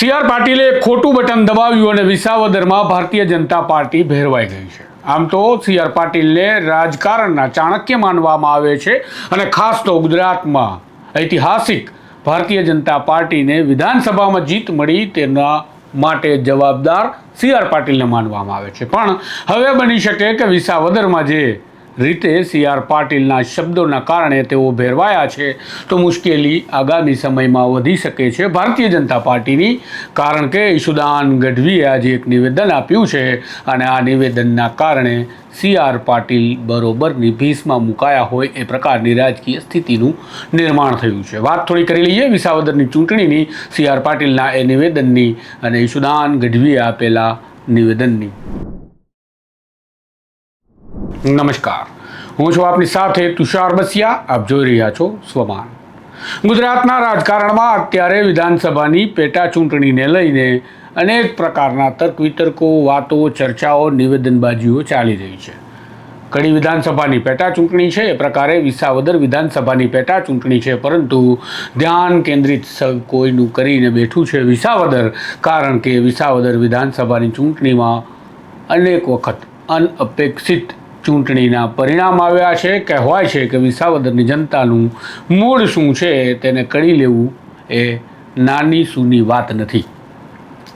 C R પાટીલે ખોટું button દબાવ્યું અને વિસાવદરમાં ભારતીય જનતા પાર્ટી ભેરવાઈ ગઈ છે. આમ તો સી આર પાટીલને રાજકારણના ચાણક્ય માનવામાં આવે છે અને ખાસ તો ગુજરાતમાં ઐતિહાસિક ભારતીય જનતા પાર્ટીને વિધાનસભામાં જીત મળી તેના માટે જવાબદાર સી આર પાટીલને માનવામાં આવે છે. પણ હવે બની શકે કે વિસાવદરમાં જે રીતે સી આર પાટીલના શબ્દોના કારણે તેઓ ભેરવાયા છે. તો મુશ્કેલી આગામી સમયમાં વધી શકે છે ભારતીય જનતા પાર્ટીની. કારણ કે ઈશુદાન ગઢવીએ આજે એક નિવેદન આપ્યું છે અને આ નિવેદનના કારણે સી આર પાટીલ બરોબરની ભીસમાં મુકાયા હોય એ પ્રકારની રાજકીય સ્થિતિનું નિર્માણ થયું છે. વાત થોડી કરી લઈએ વિસાવદરની ચૂંટણીની. સી આર પાટીલના એ નિવેદનની અને ઈશુદાન ગઢવીએ આપેલા નિવેદનની. નમસ્કાર. હું છું આપની સાથે તુષાર બસિયા. આપ જોઈ રહ્યા છો સ્વમાન. ગુજરાતના રાજકારણમાં અત્યારે વિધાનસભાની પેટા ચૂંટણીને લઈને અનેક પ્રકારના તર્ક વિતર્કો વાતો, ચર્ચાઓ, નિવેદનબાજીઓ ચાલી રહી છે. કડી વિધાનસભાની પેટા ચૂંટણી છે, એ પ્રકારે વિસાવદર વિધાનસભાની પેટા ચૂંટણી છે, પરંતુ ધ્યાન કેન્દ્રિત સ- કોઈનું કરીને બેઠું છે વિસાવદર, કારણ કે વિસાવદર વિધાનસભાની ચૂંટણીમાં અનેક વખત અનઅપેક્ષિત ચૂંટણીના પરિણામ આવ્યા છે કહેવાય છે કે વિસાવદરની જનતાનું મૂળ શું છે તેને કળી લેવું એ નાની સૂની વાત નથી.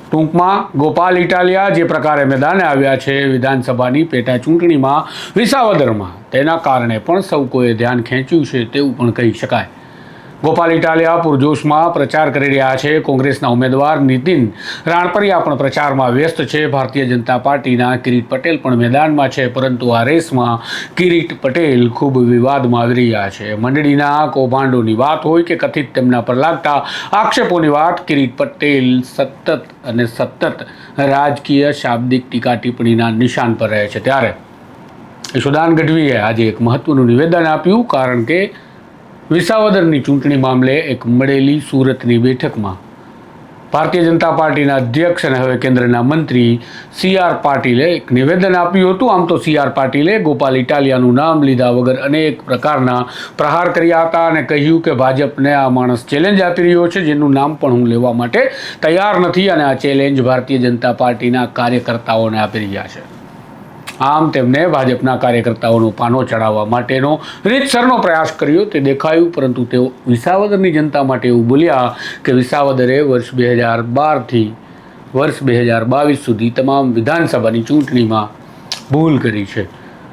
ટૂંકમાં ગોપાલ ઇટાલિયા જે પ્રકારે મેદાને આવ્યા છે વિધાનસભાની પેટા ચૂંટણીમાં વિસાવદરમાં તેના કારણે પણ સૌ કોઈએ ધ્યાન ખેંચ્યું છે તેવું પણ કહી શકાય. ગોપાલ ઇટાલિયા પૂરજોશમાં પ્રચાર કરી રહ્યા છે. કોંગ્રેસના ઉમેદવાર નીતિન રાણપરિયા પણ પ્રચારમાં વ્યસ્ત છે. ભારતીય જનતા પાર્ટીના કિરીટ પટેલ પણ મેદાનમાં છે, પરંતુ આ રેસમાં કિરીટ પટેલ ખૂબ વિવાદમાં આવી રહ્યા છે. મંડળીના કૌભાંડોની વાત હોય કે કથિત તેમના પર લાગતા આક્ષેપોની વાત, કિરીટ પટેલ સતત અને સતત રાજકીય શાબ્દિક ટીકા ટિપ્પણીના નિશાન પર રહે છે. ત્યારે યશોદાન ગઢવીએ આજે એક મહત્વનું નિવેદન આપ્યું, કારણ કે વિસાવદરની ચૂંટણી મામલે એક મળેલી સુરતની બેઠકમાં ભારતીય જનતા પાર્ટીના અધ્યક્ષ અને હવે કેન્દ્રના મંત્રી સી આર પાટીલે એક નિવેદન આપ્યું હતું. આમ તો સી આર પાટીલે ગોપાલ ઇટાલિયાનું નામ લીધા વગર અનેક પ્રકારના પ્રહાર કર્યા હતા અને કહ્યું કે ભાજપને આ માણસ ચેલેન્જ આપી રહ્યો છે, જેનું નામ પણ હું લેવા માટે તૈયાર નથી અને આ ચેલેન્જ ભારતીય જનતા પાર્ટીના કાર્યકર્તાઓને આપી રહ્યા છે. આમ તેમને ભાજપના કાર્યકર્તાઓનો પાનો ચડાવવા માટેનો રીતસરનો પ્રયાસ કર્યો, તે દેખાયું, પરંતુ તેઓ વિસાવદરની જનતા માટે એવું બોલ્યા કે વિસાવદરે વર્ષ બે હજાર બારથી વર્ષ બે હજાર બાવીસ સુધી તમામ વિધાનસભાની ચૂંટણીમાં ભૂલ કરી છે.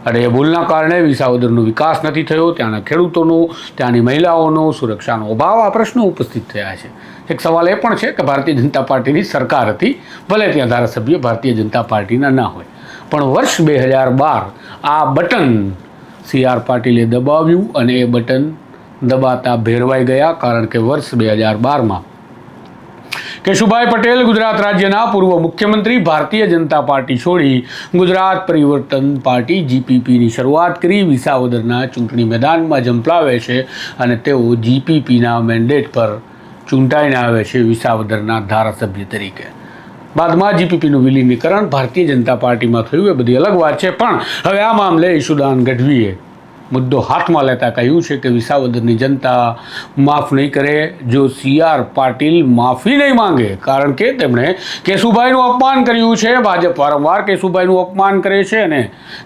અને એ ભૂલના કારણે વિસાવદરનો વિકાસ નથી થયો, ત્યાંના ખેડૂતોનો, ત્યાંની મહિલાઓનો સુરક્ષાનો અભાવ આ પ્રશ્નો ઉપસ્થિત થયા છે. એક સવાલ એ પણ છે કે ભારતીય જનતા પાર્ટીની સરકાર હતી, ભલે ત્યાં ધારાસભ્ય ભારતીય જનતા પાર્ટીના ના હોય. પણ વર્ષ બે હજાર બાર આ બટન સી આર પાટીલે દબાવ્યું અને એ બટન દબાતા ભેરવાઈ ગયા કારણ કે વર્ષ બે હજાર બારમાં કેશુભાઈ પટેલ ગુજરાત રાજ્યના પૂર્વ મુખ્યમંત્રી, ભારતીય જનતા પાર્ટી છોડી ગુજરાત પરિવર્તન પાર્ટી જીપીપીની શરૂઆત કરી વિસાવદરના ચૂંટણી મેદાનમાં જંપલાવે છે અને તેઓ જીપીપીના મેન્ડેટ પર ચૂંટાઈને આવે છે વિસાવદરના ધારાસભ્ય તરીકે. બાદમાં જીપીપીનું વિલીનીકરણ ભારતીય જનતા પાર્ટીમાં થયું એ બધી અલગ વાત છે. પણ હવે આ મામલે ઈશુદાન ગઢવીએ મુદ્દો હાથમાં લેતા કહ્યું છે કે વિસાવદરની જનતા માફ નહીં કરે, જો સી આર પાટીલ માફી નહીં માંગે, કારણ કે તેમણે કેશુભાઈનું અપમાન કર્યું છે. ભાજપ વારંવાર કેશુભાઈનું અપમાન કરે છે અને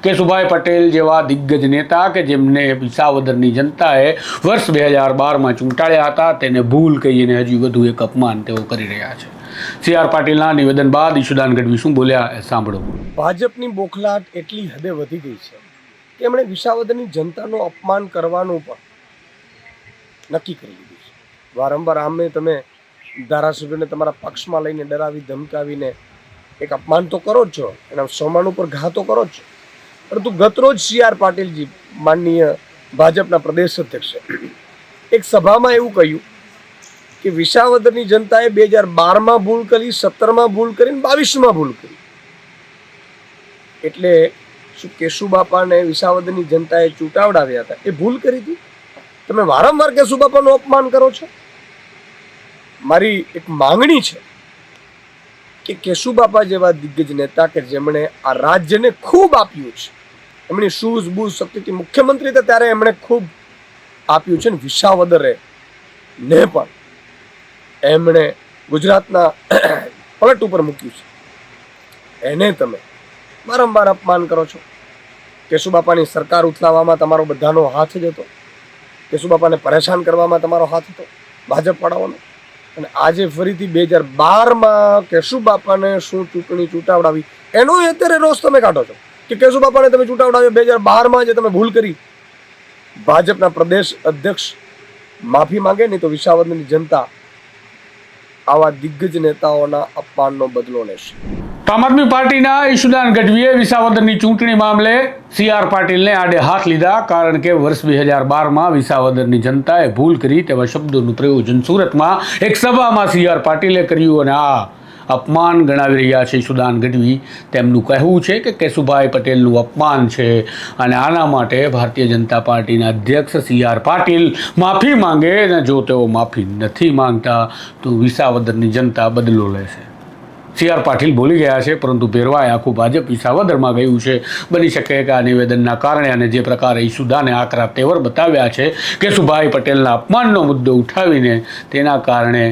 કેશુભાઈ પટેલ જેવા દિગ્ગજ નેતા કે જેમને વિસાવદરની જનતાએ વર્ષ બે હજાર બારમાં ચૂંટાડ્યા હતા, તેને ભૂલ કહીને હજી વધુ એક અપમાન તેઓ કરી રહ્યા છે. સી આર પાટીલના નિવેદન બાદ ઈશુદાન ગઢવી શું બોલ્યા સાંભળો. ભાજપની બોખલાટ એટલી હદે વધી ગઈ છે એમણે વિસાવદરની જનતાનું અપમાન કરવાનું પણ નક્કી કરી દીધું છે. વારંવાર આમે તમે ધારાસભ્યોને તમારા પક્ષમાં લઈને ડરાવી, ધમકાવીને એક અપમાન તો કરો જ છો, એના સોમાન ઉપર ઘા તો કરો જ છો. પરંતુ ગતરોજ સી આર પાટીલજી, માનનીય ભાજપના પ્રદેશ અધ્યક્ષે, એક સભામાં એવું કહ્યું કે વિસાવદરની જનતાએ બે હજાર બારમાં ભૂલ કરી, સત્તરમાં ભૂલ કરી બાવીસમાં ભૂલ કરી. એટલે શું કેશુબાપાને વિસાવદરની જનતાએ ચૂંટાવડાવ્યા હતા? એ ભૂલ કરી હતી? તમે વારંવાર કેશુબાપાનું અપમાન કરો છો? મારી એક માંગણી છે કે કેશુબાપા જેવા દિગ્ગજ નેતા કે જેમણે આ રાજ્યને ખૂબ આપ્યું છે, એમની શૂઝ, બૂઝ શક્તિથી મુખ્યમંત્રી હતા ત્યારે એમણે ખૂબ આપ્યું છે ને વિસાવદરે ને પણ એમણે ગુજરાતના પલટ ઉપર મૂક્યું છે. એને તમે વારંવાર અપમાન કરો છો? કેશુબાપાની સરકાર ઉથલાવવામાં તમારો બધાનો હાથ જ હતો. કેશુબાપાને પરેશાન કરવામાં તમારો હાથ હતો ભાજપ વાળાઓનો અને આજે ફરીથી બે હજાર બારમાં કેશુબાપાને શું ચૂંટણી ચૂંટાવડાવી? એનો અત્યારે રોષ તમે કાઢો છો કે કેશુબાપાને તમે ચૂંટાવડાવ્યો બે હજાર બારમાં જે તમે ભૂલ કરી? ભાજપના પ્રદેશ અધ્યક્ષ માફી માંગે નહીં તો વિસાવદરની જનતા આવા દિગ્ગજ નેતાઓના અપમાનનો બદલો લેશે. આમ આદમી પાર્ટીના ઈશુદાન ગઢવીએ વિસાવદરની ચૂંટણી મામલે સી આર પાટીલને આડે હાથ લીધા, કારણ કે વર્ષ બે હજાર બારમાં વિસાવદરની જનતાએ ભૂલ કરી તેવા શબ્દોનું પ્રયોજન સુરતમાં એક સભામાં સી આર પાટીલે કર્યું અને આ અપમાન ગણાવી રહ્યા છે ઈશુદાન ગઢવી. તેમનું કહેવું છે કે કેશુભાઈ પટેલનું અપમાન છે અને આના માટે ભારતીય જનતા પાર્ટીના અધ્યક્ષ સી આર પાટીલ માફી માંગે અને જો તેઓ માફી નથી માંગતા, તો વિસાવદરની જનતા બદલો લેશે સી આર પાટીલ બોલી ગયા છે, પરંતુ ભેરવાએ આખું ભાજપ વિસાવદરમાં ગયું છે. બની શકે કે આ નિવેદનના કારણે અને જે પ્રકારે ઈસુદાને આકરા તેવર બતાવ્યા છે કે સુભાઈ પટેલના અપમાનનો મુદ્દો ઉઠાવીને તેના કારણે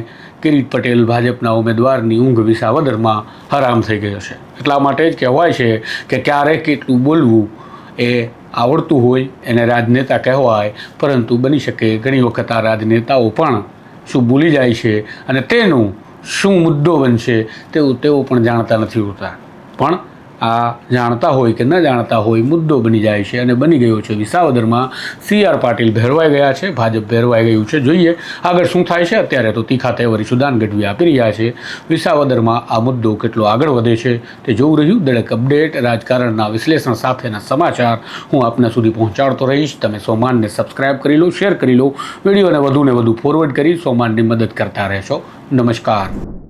કિરીટ પટેલ ભાજપના ઉમેદવારની ઊંઘ વિસાવદરમાં હરામ થઈ ગયો છે. એટલા માટે જ કહેવાય છે કે ક્યારે કેટલું બોલવું એ આવડતું હોય, એને રાજનેતા કહેવાય, પરંતુ બની શકે ઘણી વખત આ રાજનેતાઓ પણ શું ભૂલી જાય છે અને તેનું શું મુદ્દો બનશે તેવું તેઓ પણ જાણતા નથી હોતા. પણ આ જાણતા હોય કે ન જાણતા હોય મુદ્દો બની જાય છે અને બની ગયો છે. વિસાવદરમાં સી આર પાટીલ ભેરવાઈ ગયા છે. ભાજપ ભેરવાઈ ગયું છે. જોઈએ આગળ શું થાય છે. અત્યારે તો તીખા તહેવારી સુદાન ગઢવી આપી રહ્યા છે. વિસાવદરમાં આ મુદ્દો કેટલો આગળ વધે છે તે જોવું રહ્યું. દરેક અપડેટ, રાજકારણના વિશ્લેષણ સાથેના સમાચાર હું આપના સુધી પહોંચાડતો રહીશ. તમે સોમાનને સબસ્ક્રાઇબ કરી લો, શેર કરી લો. વિડીયોને વધુને વધુ ફોરવર્ડ કરી સોમાનની મદદ કરતા રહેશો. નમસ્કાર.